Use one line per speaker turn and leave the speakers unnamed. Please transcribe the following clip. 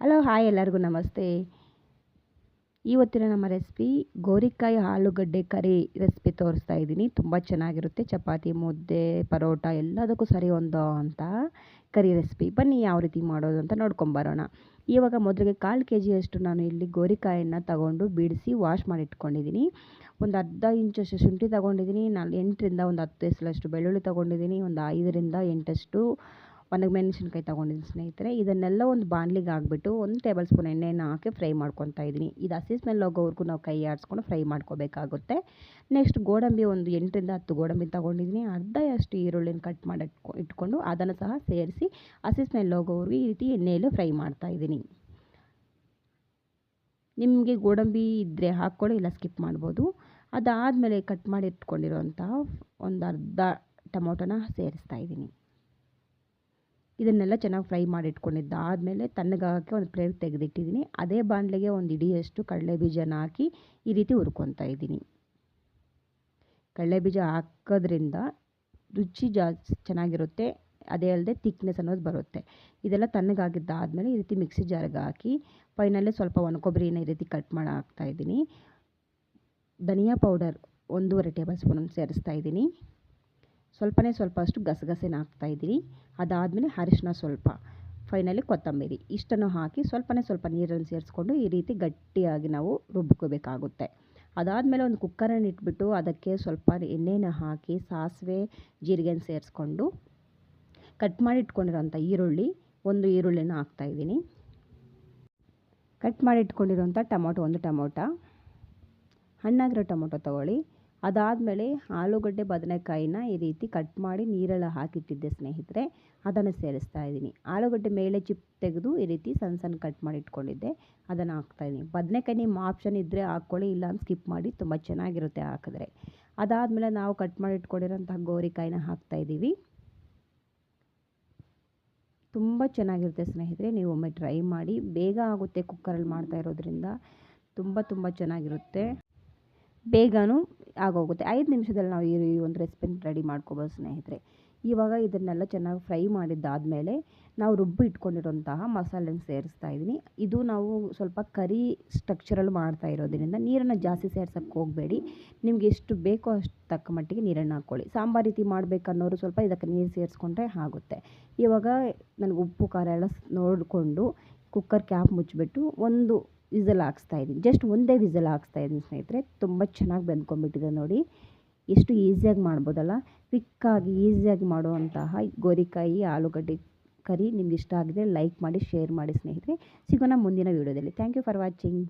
Hello, hi ಎಲ್ಲರಿಗೂ ನಮಸ್ತೆ. ಇವತ್ತಿನ ನಮ್ಮ ರೆಸಿಪಿ ಗೋರಿಕಾಯಿ ಆಲೂಗಡ್ಡೆ ಕರಿ ರೆಸಿಪಿ ತೋರಿಸ್ತಾ ಇದ್ದೀನಿ. ತುಂಬ ಚೆನ್ನಾಗಿರುತ್ತೆ. ಚಪಾತಿ, ಮುದ್ದೆ, ಪರೋಟ ಎಲ್ಲದಕ್ಕೂ ಸರಿ ಹೊಂದೋ ಅಂತ ಕರಿ ರೆಸಿಪಿ. ಬನ್ನಿ ಯಾವ ರೀತಿ ಮಾಡೋದು ಅಂತ ನೋಡ್ಕೊಂಬರೋಣ ಇವಾಗ ಮೊದಲಿಗೆ ಕಾಲು ಕೆ ಜಿಯಷ್ಟು ನಾನು ಇಲ್ಲಿ ಗೋರಿಕಾಯನ್ನು ತಗೊಂಡು ಬಿಡಿಸಿ ವಾಶ್ ಮಾಡಿ ಇಟ್ಕೊಂಡಿದ್ದೀನಿ ಒಂದು ಅರ್ಧ ಇಂಚಷ್ಟು ಶುಂಠಿ ತಗೊಂಡಿದ್ದೀನಿ. ನಾನು ಎಂಟರಿಂದ ಒಂದು ಹತ್ತು ಎಸಲಷ್ಟು ಬೆಳ್ಳುಳ್ಳಿ ತೊಗೊಂಡಿದ್ದೀನಿ. ಒಂದು ಐದರಿಂದ ಎಂಟಷ್ಟು ಒಣಮೆಣಸಿನ್ಕಾಯಿ ತೊಗೊಂಡಿದ್ದೀನಿ ಸ್ನೇಹಿತರೆ. ಇದನ್ನೆಲ್ಲ ಒಂದು ಬಾಣಲಿಗೆ ಹಾಕ್ಬಿಟ್ಟು ಒಂದು ಟೇಬಲ್ ಸ್ಪೂನ್ ಎಣ್ಣೆನ ಹಾಕಿ ಫ್ರೈ ಮಾಡ್ಕೊತಾ ಇದ್ದೀನಿ. ಇದು ಹಸಿ ಸ್ಮೆಲ್ ಹೋಗೋವರೆಗೂ ನಾವು ಕೈ ಆಡಿಸ್ಕೊಂಡು ಫ್ರೈ ಮಾಡ್ಕೋಬೇಕಾಗುತ್ತೆ. ನೆಕ್ಸ್ಟ್ ಗೋಡಂಬಿ ಒಂದು ಎಂಟರಿಂದ ಹತ್ತು ಗೋಡಂಬಿ ತೊಗೊಂಡಿದ್ದೀನಿ. ಅರ್ಧ ಅಷ್ಟು ಈರುಳ್ಳಿನ ಕಟ್ ಮಾಡಿ ಇಟ್ಕೊಂಡು ಅದನ್ನು ಸಹ ಸೇರಿಸಿ ಹಸಿ ಸ್ಮೆಲ್ ಹೋಗೋವರೆಗೂ ಈ ರೀತಿ ಎಣ್ಣೆಯಲ್ಲಿ ಫ್ರೈ ಮಾಡ್ತಾ ಇದ್ದೀನಿ. ನಿಮಗೆ ಗೋಡಂಬಿ ಇದ್ದರೆ ಹಾಕ್ಕೊಳ್ಳಿ, ಇಲ್ಲ ಸ್ಕಿಪ್ ಮಾಡ್ಬೋದು. ಅದಾದಮೇಲೆ ಕಟ್ ಮಾಡಿ ಇಟ್ಕೊಂಡಿರೋವಂಥ ಒಂದು ಅರ್ಧ ಟೊಮೊಟೊನ ಸೇರಿಸ್ತಾ ಇದ್ದೀನಿ. ಇದನ್ನೆಲ್ಲ ಚೆನ್ನಾಗಿ ಫ್ರೈ ಮಾಡಿ ಇಟ್ಕೊಂಡಿದ್ದಾದಮೇಲೆ ತಣ್ಣಗಾಗಕ್ಕೆ ಒಂದು ಪ್ಲೇಟ್ ತೆಗೆದಿಟ್ಟಿದ್ದೀನಿ. ಅದೇ ಬಾಣಲೆಗೆ ಒಂದು ಇಡಿಯಷ್ಟು ಕಡಲೆ ಬೀಜನ ಹಾಕಿ ಈ ರೀತಿ ಹುರ್ಕೊತಾ ಇದ್ದೀನಿ. ಕಡಲೆ ಬೀಜ ಹಾಕೋದ್ರಿಂದ ರುಚಿ ಜಾಸ್ತಿ ಚೆನ್ನಾಗಿರುತ್ತೆ. ಅದೇ ಅಲ್ಲದೆ ತಿಕ್ನೆಸ್ ಅನ್ನೋದು ಬರುತ್ತೆ. ಇದೆಲ್ಲ ತಣ್ಣಗಾಗಿದ್ದಾದಮೇಲೆ ಈ ರೀತಿ ಮಿಕ್ಸಿ ಜಾರ್ಗೆ ಹಾಕಿ ಫೈನಲ್ಲೇ ಸ್ವಲ್ಪ ಒಣ ಕೊಬ್ಬರಿನ ಈ ರೀತಿ ಕಟ್ ಮಾಡಿ ಹಾಕ್ತಾಯಿದ್ದೀನಿ ಧನಿಯಾ ಪೌಡರ್ ಒಂದೂವರೆ ಟೇಬಲ್ ಸ್ಪೂನನ್ನು ಸೇರಿಸ್ತಾ ಇದ್ದೀನಿ. ಸ್ವಲ್ಪನೇ ಸ್ವಲ್ಪ ಅಷ್ಟು ಗಸಗಸೆನ ಹಾಕ್ತಾಯಿದ್ದೀನಿ ಅದಾದಮೇಲೆ ಅರಿಶಿನ ಸ್ವಲ್ಪ, ಫೈನಲಿ ಕೊತ್ತಂಬರಿ. ಇಷ್ಟನ್ನು ಹಾಕಿ ಸ್ವಲ್ಪನೇ ಸ್ವಲ್ಪ ನೀರನ್ನು ಸೇರಿಸ್ಕೊಂಡು ಈ ರೀತಿ ಗಟ್ಟಿಯಾಗಿ ನಾವು ರುಬ್ಕೋಬೇಕಾಗುತ್ತೆ. ಅದಾದಮೇಲೆ ಒಂದು ಕುಕ್ಕರನ್ನು ಇಟ್ಬಿಟ್ಟು ಅದಕ್ಕೆ ಸ್ವಲ್ಪ ಎಣ್ಣೆನ ಹಾಕಿ ಸಾಸಿವೆ, ಜೀರಿಗೆನ ಸೇರಿಸ್ಕೊಂಡು ಕಟ್ ಮಾಡಿ ಇಟ್ಕೊಂಡಿರೋಂಥ ಈರುಳ್ಳಿ, ಒಂದು ಈರುಳ್ಳಿನ ಹಾಕ್ತಾಯಿದ್ದೀನಿ ಕಟ್ ಮಾಡಿ ಇಟ್ಕೊಂಡಿರೋಂಥ ಟೊಮೊಟೊ, ಒಂದು ಟೊಮೊಟೊ. ಹಣ್ಣಾಗಿರೋ ಟೊಮೊಟೊ ತೊಗೊಳ್ಳಿ. ಅದಾದಮೇಲೆ ಆಲೂಗಡ್ಡೆ ಬದನೆಕಾಯಿನ ಈ ರೀತಿ ಕಟ್ ಮಾಡಿ ನೀರೆಲ್ಲ ಹಾಕಿಟ್ಟಿದ್ದೆ ಸ್ನೇಹಿತರೆ, ಅದನ್ನು ಸೇರಿಸ್ತಾ ಇದ್ದೀನಿ. ಆಲೂಗಡ್ಡೆ ಮೇಲೆ ಚಿಪ್ ತೆಗೆದು ಈ ರೀತಿ ಸಣ್ಣ ಸಣ್ಣ ಕಟ್ ಮಾಡಿ ಇಟ್ಕೊಂಡಿದ್ದೆ, ಅದನ್ನು ಹಾಕ್ತಾಯಿದ್ದೀನಿ ಬದನೆಕಾಯಿ ನಿಮ್ಮ ಆಪ್ಷನ್ ಇದ್ದರೆ ಹಾಕ್ಕೊಳ್ಳಿ, ಇಲ್ಲ ಸ್ಕಿಪ್ ಮಾಡಿ, ತುಂಬ ಚೆನ್ನಾಗಿರುತ್ತೆ ಹಾಕಿದ್ರೆ. ಅದಾದಮೇಲೆ ನಾವು ಕಟ್ ಮಾಡಿ ಇಟ್ಕೊಂಡಿರೋಂತಹ ಗೋರಿಕಾಯಿನ ಹಾಕ್ತಾಯಿದ್ದೀವಿ ತುಂಬ ಚೆನ್ನಾಗಿರುತ್ತೆ ಸ್ನೇಹಿತರೆ, ನೀವು ಒಮ್ಮೆ ಟ್ರೈ ಮಾಡಿ. ಬೇಗ ಆಗುತ್ತೆ ಕುಕ್ಕರಲ್ಲಿ ಮಾಡ್ತಾ ಇರೋದ್ರಿಂದ. ತುಂಬ ತುಂಬ ಚೆನ್ನಾಗಿರುತ್ತೆ. ಬೇಗನೂ ಆಗೋಗುತ್ತೆ. ಐದು ನಿಮಿಷದಲ್ಲಿ ನಾವು ಈ ಒಂದು ರೆಸಿಪಿನ ರೆಡಿ ಮಾಡ್ಕೋಬೋದು ಸ್ನೇಹಿತರೆ. ಇವಾಗ ಇದನ್ನೆಲ್ಲ ಚೆನ್ನಾಗಿ ಫ್ರೈ ಮಾಡಿದ್ದಾದಮೇಲೆ ನಾವು ರುಬ್ಬಿ ಇಟ್ಕೊಂಡಿರೋಂತಹ ಮಸಾಲೆನ ಸೇರಿಸ್ತಾ ಇದ್ದೀನಿ. ಇದು ನಾವು ಸ್ವಲ್ಪ ಕರಿ ಸ್ಟ್ರಕ್ಚರಲ್ಲಿ ಮಾಡ್ತಾ ಇರೋದ್ರಿಂದ ನೀರನ್ನು ಜಾಸ್ತಿ ಸೇರ್ಸೋಕ್ಕೆ ಹೋಗಬೇಡಿ. ನಿಮ್ಗೆ ಎಷ್ಟು ಬೇಕೋ ಅಷ್ಟು ತಕ್ಕ ಮಟ್ಟಿಗೆ ನೀರನ್ನು ಹಾಕ್ಕೊಳ್ಳಿ. ಸಾಂಬಾರು ರೀತಿ ಮಾಡಬೇಕನ್ನೋರು ಸ್ವಲ್ಪ ಇದಕ್ಕೆ ನೀರು ಸೇರಿಸ್ಕೊಂಡ್ರೆ ಆಗುತ್ತೆ. ಇವಾಗ ನನಗೆ ಉಪ್ಪು, ಖಾರ ಎಲ್ಲ ನೋಡಿಕೊಂಡು ಕುಕ್ಕರ್ ಕ್ಯಾಪ್ ಮುಚ್ಚಿಬಿಟ್ಟು ಒಂದು ವಿಸಲ್ ಹಾಕ್ಸ್ತಾ ಇದ್ದೀನಿ. ಜಸ್ಟ್ ಒಂದೇ ವಿಸಲ್ ಹಾಕ್ಸ್ತಾ ಇದ್ದೀನಿ ಸ್ನೇಹಿತರೆ. ತುಂಬ ಚೆನ್ನಾಗಿ ಬೆಂದ್ಕೊಂಡ್ಬಿಟ್ಟಿದೆ ನೋಡಿ. ಎಷ್ಟು ಈಸಿಯಾಗಿ ಮಾಡ್ಬೋದಲ್ಲ. ಕ್ವಿಕ್ಕಾಗಿ ಈಸಿಯಾಗಿ ಮಾಡುವಂತಹ ಗೋರಿಕಾಯಿ, ಆಲೂಗಡ್ಡೆ ಕರಿ ನಿಮ್ಗೆ ಇಷ್ಟ ಆಗಿದೆ ಲೈಕ್ ಮಾಡಿ, ಶೇರ್ ಮಾಡಿ ಸ್ನೇಹಿತರೆ. ಸಿಗೋಣ ಮುಂದಿನ ವೀಡಿಯೋದಲ್ಲಿ. Thank you for watching.